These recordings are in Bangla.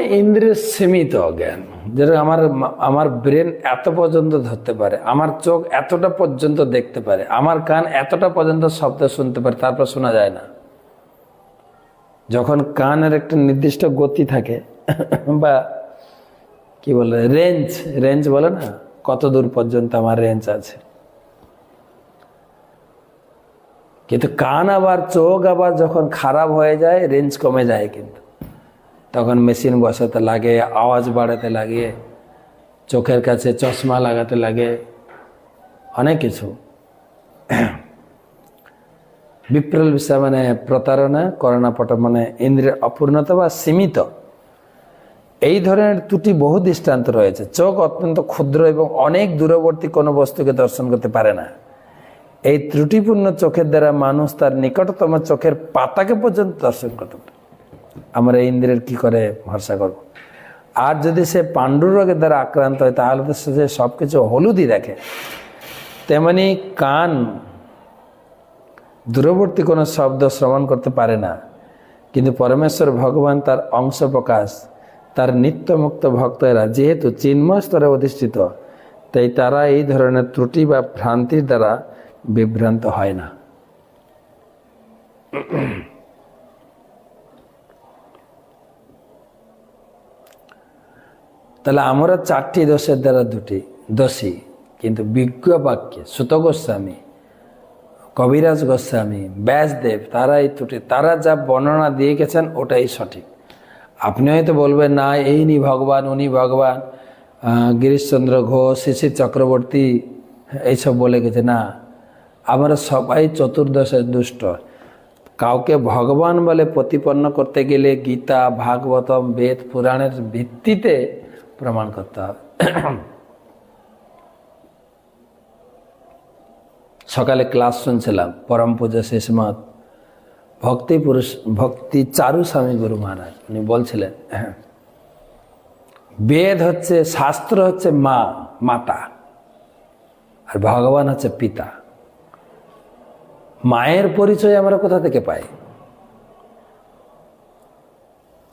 ইন্দ্রিয় সীমিত জ্ঞান। যেটা আমার আমার ব্রেন এত পর্যন্ত ধরতে পারে, আমার চোখ এতটা পর্যন্ত দেখতে পারে, আমার কান এতটা পর্যন্ত শব্দ শুনতে পারে, তারপর শোনা যায় না। যখন কানের একটা নির্দিষ্ট গতি থাকে, বা কি বলে রেঞ্জ রেঞ্জ বলে না, কত দূর পর্যন্ত আমার রেঞ্জ আছে। কিন্তু কান আবার চোখ আবার যখন খারাপ হয়ে যায় রেঞ্জ কমে যায় কিন্তু। তখন মেশিন বসাতে লাগে, আওয়াজ বাড়াতে লাগে, চোখের কাছে চশমা লাগাতে লাগে, অনেক কিছু। বিপ্রল বিষয় মানে প্রতারণা করোনা পট মানে ইন্দ্রিয়ের অপূর্ণতা বা সীমিত। এই ধরনের ত্রুটি বহু দৃষ্টান্ত রয়েছে। চোখ অত্যন্ত ক্ষুদ্র এবং অনেক দূরবর্তী কোনো বস্তুকে দর্শন করতে পারে না। এই ত্রুটিপূর্ণ চোখের দ্বারা মানুষ তার নিকটতম চোখের পাতাকে পর্যন্ত দর্শন করতে পারে। আমরা ইন্দ্রের কি করে ভরসা করব? আর যদি সে পাণ্ডুর রোগের দ্বারা আক্রান্ত হয়, তাহলে তো সে সব কিছু হলুদই দেখে। তেমনি কান দূরবর্তী কোনো শব্দ শ্রবণ করতে পারে না। কিন্তু পরমেশ্বর ভগবান তার অংশ প্রকাশ, তার নিত্যমুক্ত ভক্তরা যেহেতু চিন্ময় স্তরে অধিষ্ঠিত, তাই তারা এই ধরনের ত্রুটি বা ভ্রান্তির দ্বারা বিভ্রান্ত হয় না। তাহলে আমরা চারটি দোষের দ্বারা দুটি, দোষী, কিন্তু বিজ্ঞ বাক্যে সুত গোস্বামী, কবিরাজ গোস্বামী, ব্যাসদেব তারা এই ত্রুটি, তারা যা বর্ণনা দিয়ে গেছেন ওটাই সঠিক। আপনি হয়তো বলবেন, না, এই নি ভগবান, উনি ভগবান গিরিশচন্দ্র ঘোষ, শিশির চক্রবর্তী, এইসব বলে গেছে। না, আমরা সবাই চতুর্দশের দুষ্ট। কাউকে ভগবান বলে প্রতিপন্ন করতে গেলে গীতা, ভাগবতম, বেদ, পুরাণের ভিত্তিতে প্রমাণ করতে হবে সকালে ক্লাস শুনছিলাম, পরম পূজা শেষমত ভক্তি পুরুষ, ভক্তি চারু স্বামী গুরু মহারাজ, উনি বলছিলেন হ্যাঁ বেদ হচ্ছে, শাস্ত্র হচ্ছে মা, মাতা, আর ভগবান হচ্ছে পিতা। মায়ের পরিচয় আমরা কোথা থেকে পাই?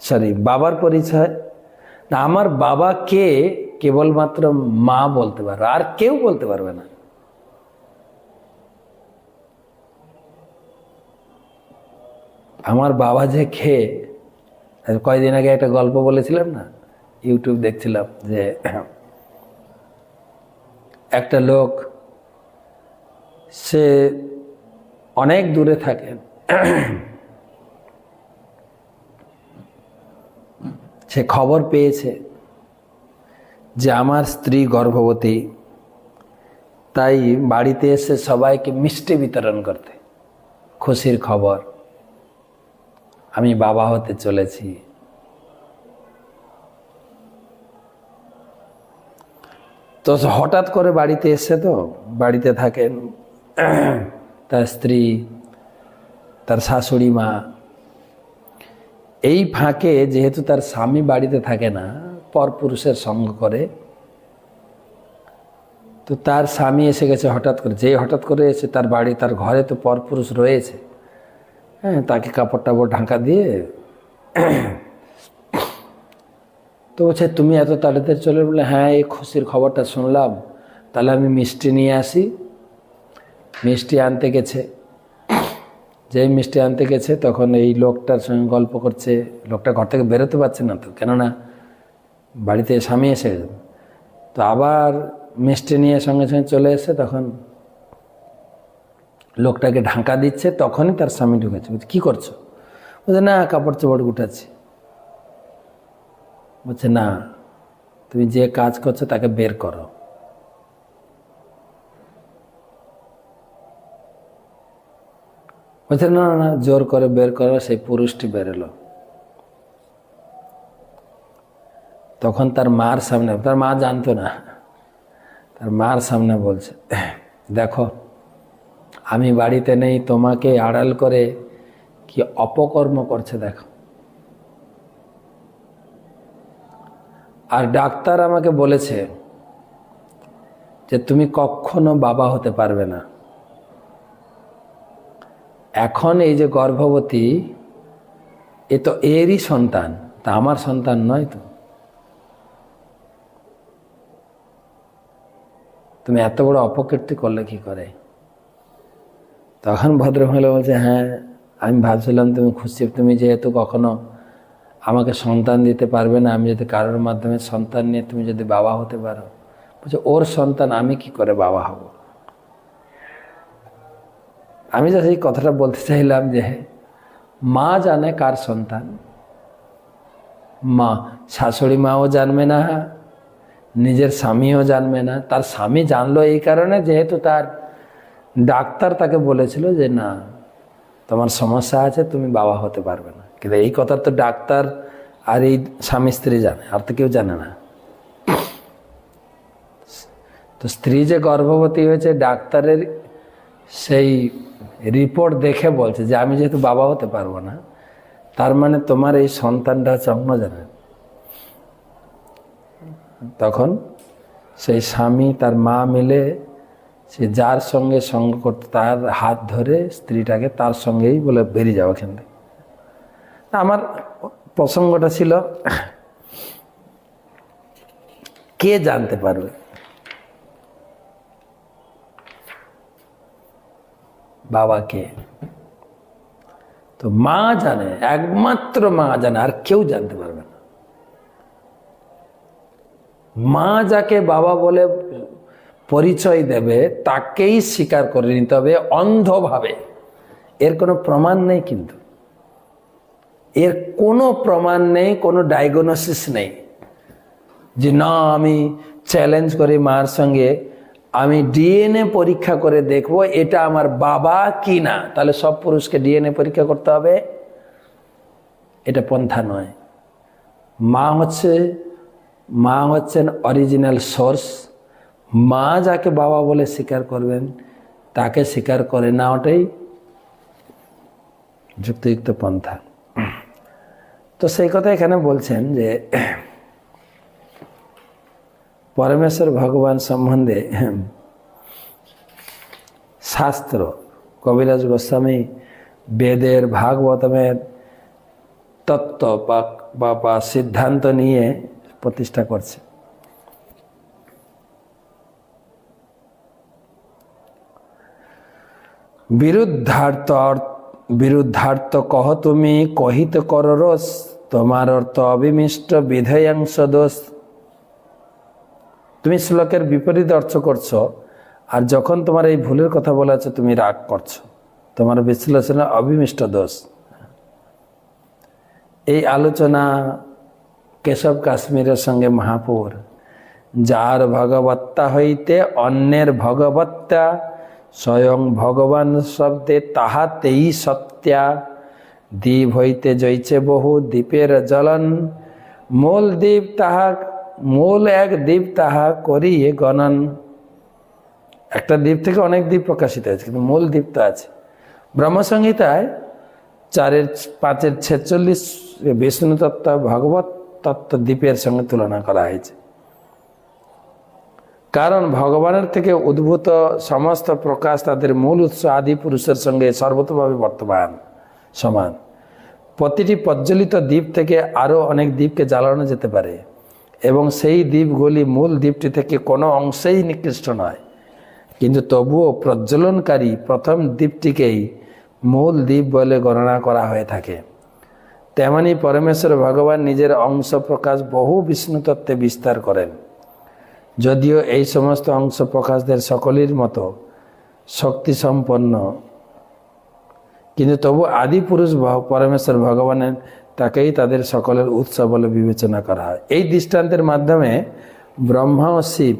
সরি, বাবার পরিচয় না, আমার বাবা কে কেবলমাত্র মা বলতে পারবে, আর কেউ বলতে পারবে না। আমার বাবা যে খেয়ে কয়দিন আগে একটা গল্প বলেছিলাম না, ইউটিউব দেখছিলাম যে একটা লোক, সে অনেক দূরে থাকেন সে খবর পেয়েছে যে আমার স্ত্রী গর্ভবতী। তাই বাড়িতে এসে সবাইকে মিষ্টি বিতরণ করতে। খুশির খবর, আমি বাবা হতে চলেছি। তো হঠাৎ করে বাড়িতে এসে তো, বাড়িতে থাকেন, তার স্ত্রী, তার শাশুড়ি মা এই ফাঁকে যেহেতু তার স্বামী বাড়িতে থাকে না পরপুরুষের সঙ্গ করে, তো তার স্বামী এসে গেছে হঠাৎ করে। যে হঠাৎ করে এসে তার বাড়ি, তার ঘরে তো পরপুরুষ রয়েছে। হ্যাঁ তাকে কাপড় টাপড় ঢাকা দিয়ে, তো বলছে, তুমি এত তাড়াতাড়ি চলে বলে হ্যাঁ এই খুশির খবরটা শুনলাম। তাহলে আমি মিষ্টি নিয়ে আসি। মিষ্টি আনতে গেছে। যেই মিষ্টি আনতে গেছে, তখন এই লোকটার সঙ্গে গল্প করছে। লোকটা ঘর থেকে বেরোতে পারছে না তো, কেননা বাড়িতে স্বামী এসে। তো আবার মিষ্টি নিয়ে সঙ্গে সঙ্গে চলে এসে তখন লোকটাকে ঢাকা দিচ্ছে, তখনই তার স্বামী ঢুকেছে। বলছে, কী করছ? বলছে, না, কাপড় চোপড় গুটাচ্ছি। বলছে, না, তুমি যে কাজ করছ তাকে বের করো। বলছে না না, না জোর করে বের করো সেই পুরুষটি বেরোলো তখন তার মার সামনে তার মা জানতো না। তার মার সামনে বলছে দেখো আমি বাড়িতে নেই তোমাকে আড়াল করে কি অপকর্ম করছে দেখো। আর ডাক্তার আমাকে বলেছে যে তুমি কখনো বাবা হতে পারবে না। এখন এই যে গর্ভবতী, এ তো এরই সন্তান, তা আমার সন্তান নয় তো? তুমি এত বড় অপকীর্তি করলে কি করে? তখন ভদ্রমহিলা বলছে হ্যাঁ আমি ভাবছিলাম তুমি খুশি, তুমি যেহেতু কখনো আমাকে সন্তান দিতে পারবে না, আমি যদি কারোর মাধ্যমে সন্তান নিয়ে তুমি যদি বাবা হতে পারো। বলছে, ওর সন্তান আমি কি করে বাবা হব? আমি যা সেই কথাটা বলতে চাইলাম যে মা জানে কার সন্তান। মা, শাশুড়ি মাও জানবে না, নিজের স্বামীও জানবে না। তার স্বামী জানলো এই কারণে যেহেতু তার ডাক্তার তাকে বলেছিল যে, না, তোমার সমস্যা আছে, তুমি বাবা হতে পারবে না। কিন্তু এই কথা তো ডাক্তার আর এই স্বামী স্ত্রী জানে, আর তো কেউ জানে না। তো স্ত্রী যে গর্ভবতী হয়েছে, ডাক্তারের সেই রিপোর্ট দেখে বলছে যে আমি যেহেতু বাবা হতে পারব না, তার মানে তোমার এই সন্তানটা হচ্ছে অন্যজনের তখন সেই স্বামী তার মা মিলে সে যার সঙ্গে সঙ্গ করতে তার হাত ধরে স্ত্রীটাকে তার সঙ্গেই বলে বেরিয়ে যাও এখান থেকে। আমার প্রসঙ্গটা ছিল, কে জানতে পারবে? বাবাকে। তো মা জানে, একমাত্র মা জানে, আর কেউ জানতে পারবে না। মা যাকে বাবা বলে পরিচয় দেবে, তাকেই স্বীকার করে নিতে হবে অন্ধভাবে। এর কোনো প্রমাণ নেই কিন্তু। এর কোনো প্রমাণ নেই, কোনো ডায়াগনোসিস নেই। যে না, আমি চ্যালেঞ্জ করি মার সঙ্গে আমি ডিএনএ পরীক্ষা করে দেখব এটা আমার বাবা কি না তাহলে সব পুরুষকে ডিএনএ পরীক্ষা করতে হবে। এটা পন্থা নয়। মা হচ্ছে, মা হচ্ছেন অরিজিনাল সোর্স মা যাকে বাবা বলে স্বীকার করবেন, তাকে স্বীকার করে না ওটাই যুক্তিযুক্ত পন্থা। তো সেই কথা এখানে বলছেন যে পরমেশ্বর ভগবান সম্বন্ধে শাস্ত্র, কবিরাজ গোস্বামী বেদের ভাগবতমের তত্ত্ব বা, বা- সিদ্ধান্ত নিয়ে প্রতিষ্ঠা করছে। বিরুদ্ধার্থ বিরুদ্ধার্থ কহ তুমি, কহিত কর রস তোমার অর্থ অবিমিষ্ট, বিধেয়াংশ দোষ। তুমি শ্লোকের বিপরীত অর্থ করছ, আর যখন তোমার এই ভুলের কথা বলা আছে, তুমি রাগ করছ। তোমার বিশ্লেষণে অবিমিষ্ট দোষ। এই আলোচনা কেশব কাশ্মীরের সঙ্গে মহাপুর, যার ভগবত্তা হইতে অন্যের ভগবত্তা, স্বয়ং ভগবান শব্দে তাহাতেই সত্যা। দ্বীপ হইতে জইছে বহু দ্বীপের জ্বলন, মূল দ্বীপ তাহা মূল এক দ্বীপ তাহা করিয়ে গণন। একটা দ্বীপ থেকে অনেক দ্বীপ প্রকাশিত হয়েছে, কিন্তু মূল দ্বীপ তো আছে। ব্রহ্মসংহিতায় চারের, পাঁচের ছেচল্লিশ বিষ্ণু তত্ত্ব ভগবত তত্ত্ব দ্বীপের সঙ্গে তুলনা করা হয়েছে। কারণ ভগবানের থেকে উদ্ভূত সমস্ত প্রকাশ তাদের মূল উৎস আদি পুরুষের সঙ্গে সর্বতভাবে বর্তমান, সমান। প্রতিটি প্রজ্বলিত দ্বীপ থেকে আরও অনেক দ্বীপকে জ্বালানো যেতে পারে। এবং সেই দ্বীপগুলি মূল দ্বীপটি থেকে কোনো অংশেই নিকৃষ্ট নয়। কিন্তু তবুও প্রজ্বলনকারী প্রথম দ্বীপটিকেই মূল দ্বীপ বলে গণনা করা হয়ে থাকে। তেমনি পরমেশ্বর ভগবান নিজের অংশ প্রকাশ বহু বিষ্ণু তত্ত্বে বিস্তার করেন। যদিও এই সমস্ত অংশ প্রকাশদের সকলের মতো শক্তি সম্পন্ন কিন্তু তবু আদি পুরুষ পরমেশ্বর ভগবানের তাকেই তাদের সকলের উৎস বলে বিবেচনা করা হয়। এই দৃষ্টান্তের মাধ্যমে ব্রহ্মা ও শিব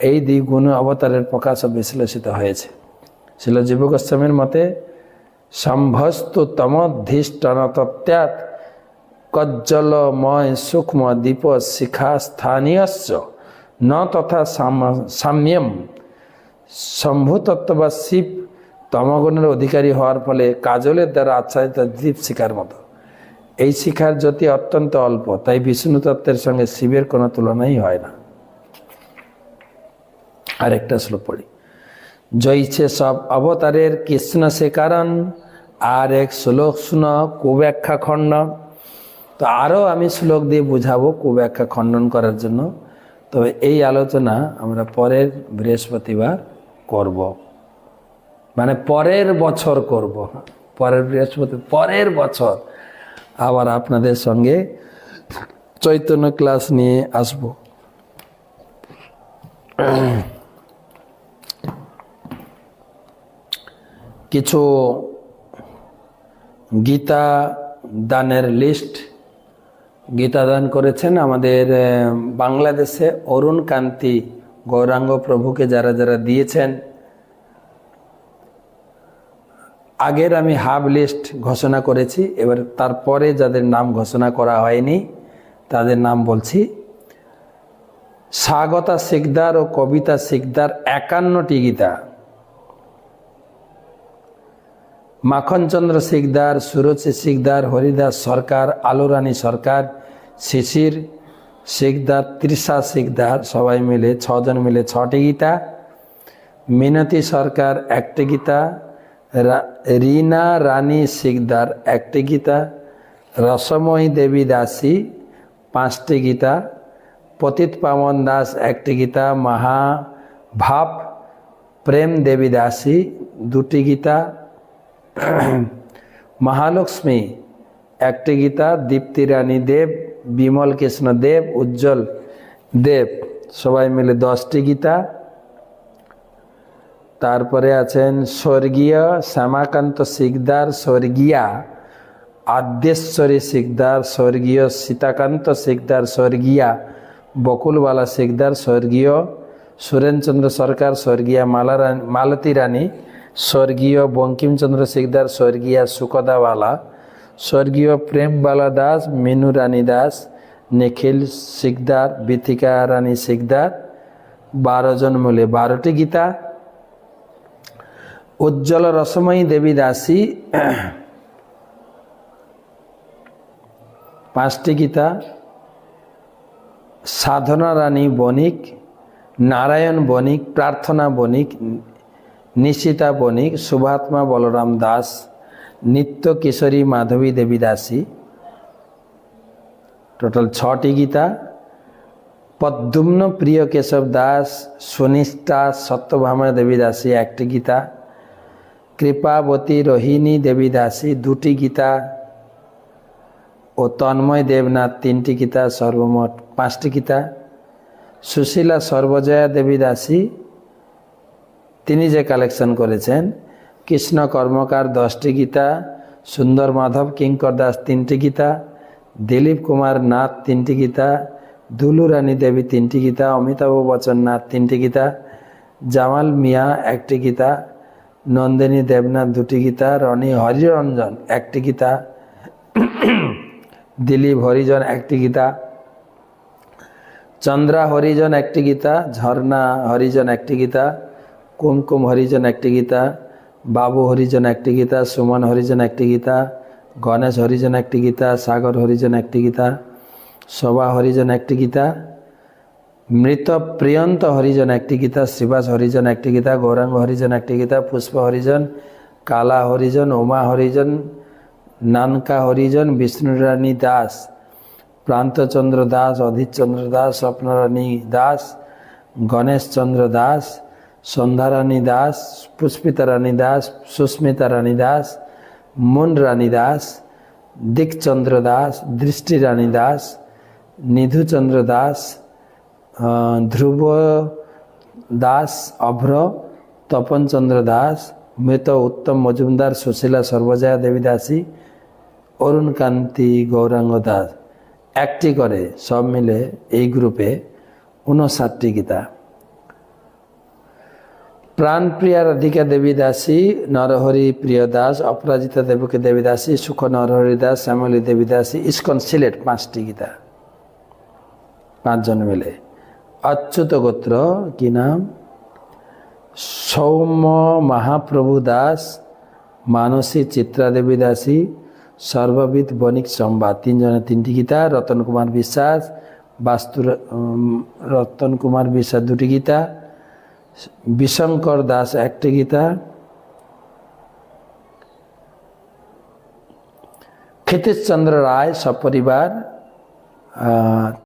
এই দ্বিগুণ অবতারের প্রকাশ বিশ্লেষিত হয়েছে। ছিল জীব গোস্বামীর মতে, সম্ভস্তু তমধিষ্ঠন তত্ত্যাৎ কজ্জলময় সূক্ষ্ম দীপ শিখা স্থানীয়স্য ন তথা সাম- সাম্যম। শম্ভু তত্ত্ব বা শিব তমগুণের অধিকারী হওয়ার ফলে কাজলের দ্বারা আচ্ছাদিত দ্বীপ শিখার মতো। এই শিখার জ্যোতি অত্যন্ত অল্প, তাই বিষ্ণু তত্ত্বের সঙ্গে শিবের কোনো তুলনাই হয় না। আরেকটা শ্লোক পড়ি। জয়ছে সব অবতারের কৃষ্ণ সে কারণ, আর এক শ্লোক শুন, কুব্যাখ্যা খণ্ড। তো আরও আমি শ্লোক দিয়ে বুঝাবো কুব্যাখ্যা খণ্ডন করার জন্য। তবে এই আলোচনা আমরা পরের বৃহস্পতিবার করব। মানে পরের বছর করব। পরের বৃহস্পতি, পরের বছর। আবার আপনাদের সঙ্গে চৈতন্য ক্লাস নিয়ে আসব। কিছু গীতা দানের লিস্ট। গীতা দান করেছেন আমাদের বাংলাদেশে অরুণ কান্তি গৌরাঙ্গ প্রভুকে যারা যারা দিয়েছেন আগের আমি হাফ লিস্ট ঘোষণা করেছি, এবার তারপরে যাদের নাম ঘোষণা করা হয়নি, তাদের নাম বলছি। স্বাগতা শিকদার ও কবিতা শিকদার একান্নটি গীতা। মাখনচন্দ্র শিকদার সুরজ শিকদার, হরিদাস সরকার, আলোরানী সরকার, শিশির শিকদার, তৃষা শিকদার, সবাই মিলে, ছজন মিলে ছটি গীতা। মিনতি সরকার একটি গীতা। রীনা রানী শিকদার একটি গীতা, রসময়ী দেবী দাসী পাঁচটি গীতা, পতিত পাবন দাস একটি গীতা, মহাভাব প্রেম দেবী দাসী দুটি গীতা, মহালক্ষ্মী একটি গীতা, দীপ্তি রানী দেব, বিমল কৃষ্ণ দেব, উজ্জ্বল দেব। সবাই মিলে দশটি গীতা। তারপরে আছেন স্বর্গীয় শ্যামাকান্ত শিকদার স্বর্গীয়া, আদ্যেশ্বরী শিকদার স্বর্গীয়, সীতাকান্ত শিকদার স্বর্গীয়া, বকুলবালা শিকদার স্বর্গীয়, সুরেনচন্দ্র সরকার স্বর্গীয়া, মালারানী মালতী রানী স্বর্গীয় বঙ্কিমচন্দ্র শিকদার স্বর্গীয়া সুকদাওয়ালা স্বর্গীয় প্রেমবালা দাস মিনু রানী দাস, নিখিল শিকদার বিথিকা রানী শিকদার বারো জন মিলে বারোটি গীতা উজ্জ্বল রসময়ী দেবী দাসী। পাঁচটি গীতা। সাধনা রানী বণিক, নারায়ণ বণিক, প্রার্থনা বণিক, নিশিতা বণিক শুভাত্মা বলরাম দাস, নিত্য কিশোরী মাধবী দেবী দাসী। টোটাল ছটি গীতা। পদ্মুম্ন প্রিয় কেশব দাস, সুনিষ্ঠা সত্যভামা দেবী দাসী একটি গীতা। কৃপাবতী রোহিণী দেবী দাসী দুটি গীতা ও তন্ময় দেবনাথ তিনটি গীতা, সর্বমোট পাঁচটি গীতা। সুশীলা সর্বজয়া দেবী দাসী তিনি যে কালেকশন করেছেন, কৃষ্ণ কর্মকার দশটি গীতা, সুন্দর মাধব কিঙ্কর দাস তিনটি গীতা, দিলীপ কুমার নাথ তিনটি গীতা, দুলু রানী দেবী তিনটি গীতা, অমিতাভ বচ্চন নাথ তিনটি গীতা, জামাল মিয়া একটি গীতা নন্দিনী দেবনাথ দুটি গীতা রনি হরিরঞ্জন একটি গীতা দিলীপ হরিজন একটি গীতা চন্দ্রা হরিজন একটি গীতা ঝর্ণা হরিজন একটি গীতা কুমকুম হরিজন একটি গীতা বাবু হরিজন একটি গীতা সুমন হরিজন একটি গীতা গণেশ হরিজন একটি গীতা সাগর হরিজন একটি গীতা শোভা হরিজন একটি গীতা মৃত প্রিয়ন্ত হরিজন একটি গীতা শ্রীবাস হরিজন একটি গীতা, গৌরাঙ্গ হরিজন একটি গীতা, পুষ্প হরিজন, কালা হরিজন, উমা হরিজন, নানকা হরিজন, বিষ্ণুরানী দাস, প্রান্তচন্দ্র দাস, অধীরচন্দ্র দাস, স্বপ্নরানী দাস, গণেশচন্দ্র দাস, সন্ধ্যারানী দাস পুষ্পিতা রানী দাস সুস্মিতা রানী দাস মুন রানী দাস, দিকচন্দ্র দাস দৃষ্টি রানী দাস, নিধুচন্দ্র দাস ধ্রুব দাস, অভ্র তপনচন্দ্র দাস, মৃত উত্তম মজুমদার সুশীলা সর্বজয়া দেবী দাসী অরুণ কান্তি গৌরাঙ্গ দাস। একটি করে সব মিলে এই গ্রুপে উনষাটটি গীতা। প্রাণপ্রিয়া রাধিকা দেবী দাসী নরহরি প্রিয় দাস, অপরাজিতা দেবকী দেবী দাসী সুখ নরহরি দাস, শ্যামলী দেবী দাসী ইস্কন সিলেট পাঁচটি গীতা। পাঁচজন মিলে। অচ্যুত গোত্র কি নাম? সৌম্য মহাপ্রভু দাস, মানসী চিত্রা দেবী দাসী সর্ববিদ বণিক সম্বাদ তিনজনের তিনটি গীতা, রতন কুমার বিশ্বাস বাস্তু রতন কুমার বিশ্বাস দুটি গীতা, বিশঙ্কর দাস একটি গীতা, ক্ষিতীশচন্দ্র রায় সপরিবার